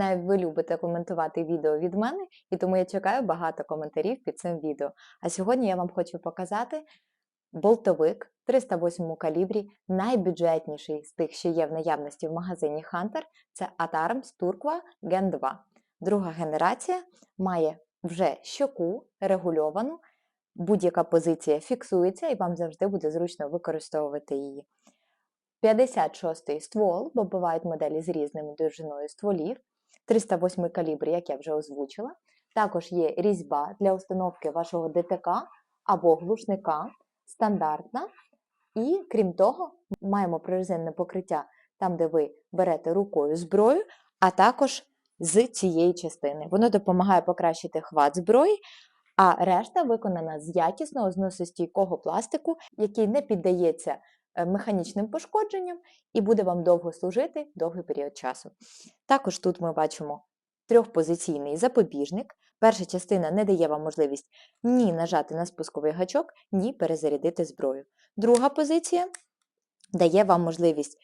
Знаю, ви любите коментувати відео від мене, і тому я чекаю багато коментарів під цим відео. А сьогодні я вам хочу показати болтовик 308 калібрі, найбюджетніший з тих, що є в наявності в магазині Hunter. Це Atarms Turqua Gen 2. Друга генерація має вже щоку регульовану, будь-яка позиція фіксується і вам завжди буде зручно використовувати її. 56-й ствол, бо бувають моделі з різною довжиною стволів. 308 калібр, як я вже озвучила. Також є різьба для установки вашого ДТК або глушника стандартна. І крім того, маємо прорезинне покриття там, де ви берете рукою зброю, а також з цієї частини. Воно допомагає покращити хват зброї, а решта виконана з якісного зносостійкого пластику, який не піддається механічним пошкодженням і буде вам довго служити довгий період часу. Також тут ми бачимо трьохпозиційний запобіжник. Перша частина не дає вам можливість ні нажати на спусковий гачок, ні перезарядити зброю. Друга позиція дає вам можливість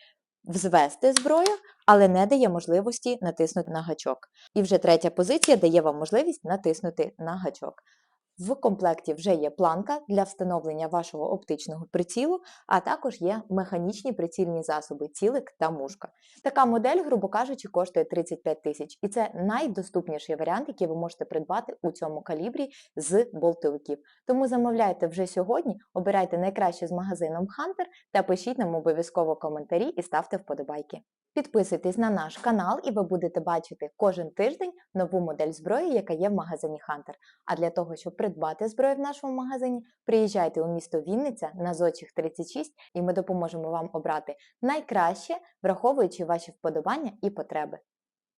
взвести зброю, але не дає можливості натиснути на гачок. І вже третя позиція дає вам можливість натиснути на гачок. В комплекті вже є планка для встановлення вашого оптичного прицілу, а також є механічні прицільні засоби, цілик та мушка. Така модель, грубо кажучи, коштує 35 тисяч, і це найдоступніший варіант, який ви можете придбати у цьому калібрі з болтовиків. Тому замовляйте вже сьогодні, обирайте найкраще з магазином Hunter та пишіть нам обов'язково коментарі і ставте вподобайки. Підписуйтесь на наш канал, і ви будете бачити кожен тиждень нову модель зброї, яка є в магазині Hunter. А для того, щоб придбати зброю в нашому магазині, приїжджайте у місто Вінниця на Зочих 36, і ми допоможемо вам обрати найкраще, враховуючи ваші вподобання і потреби.